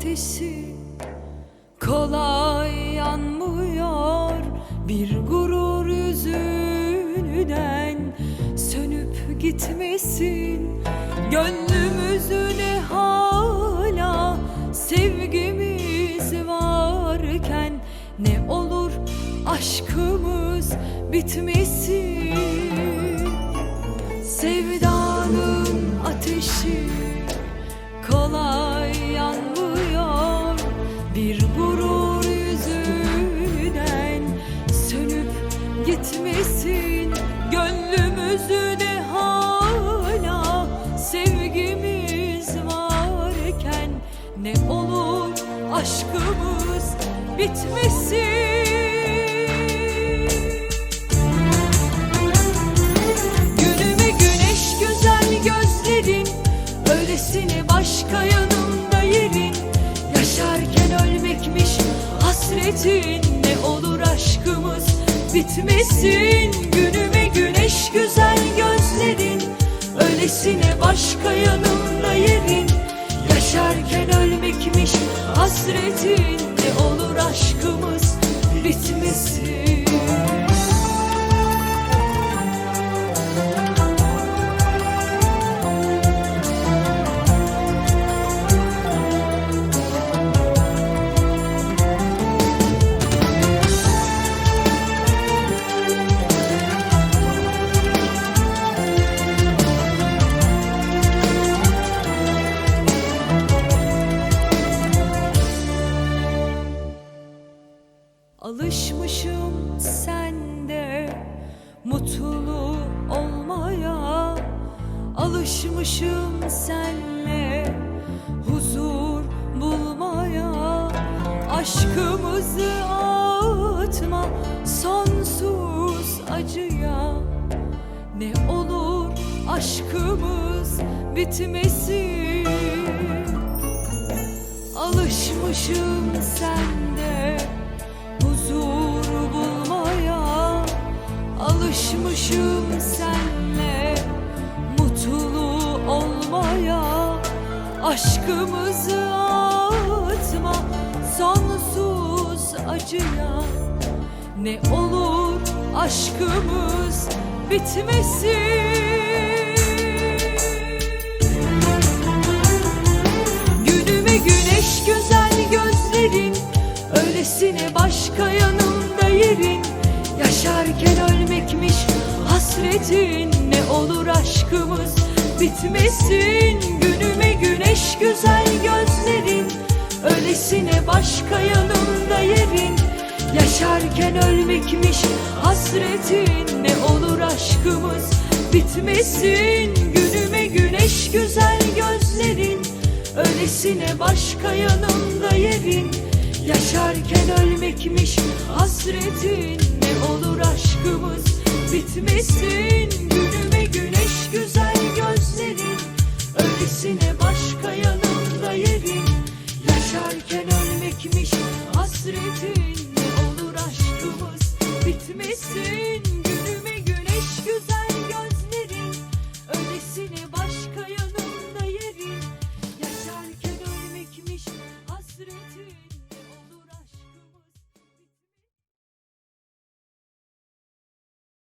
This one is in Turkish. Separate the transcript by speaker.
Speaker 1: ateşi kolay yanmıyor. Bir gurur yüzünden sönüp gitmesin. Gönlümüzün hala sevgimiz varken ne olur aşkımız bitmesin. Sevdanın ateşi gitmesin gönlümüzde hala sevgimiz varken ne olur aşkımız bitmesin. Öylesine başka yanımda yerin. Yaşarken ölmekmiş hasretin bitmesin. Günüme güneş güzel gözlerin. Öylesine başka yanımda yerin. Yaşarken ölmekmiş hasretin. Ne olur aşkımız bitmesin Alışmışım sende mutlu olmaya. Alışmışım senle huzur bulmaya. Aşkımızı atma sonsuz acıya. Ne olur aşkımız bitmesin. Alışmışım sende Alışmışım senle. Mutlu olmaya Aşkımızı atma sonsuz acıya Ne olur aşkımız bitmesin. Günüme güneş güzel gözlerin Öylesine başka yanımda yerin Yaşarken ölmekmiş hasretin Ne olur aşkımız? Bitmesin Günüme güneş güzel gözlerin. Öylesine başka yanımda yerin. Yaşarken ölmekmiş hasretin Ne olur aşkımız? Bitmesin Günüme güneş güzel gözlerin. Öylesine başka yanımda yerin. Yaşarken ölmekmiş hasretin olur aşkımız. Bitmesin Günüme güneş güzel gözlerin. Öylesine başka yanımda yerin. Yaşarken ölmekmiş hasretin. Ne olur aşkımız. Bitmesin Günüme güneş güzel gözlerin. Öylesine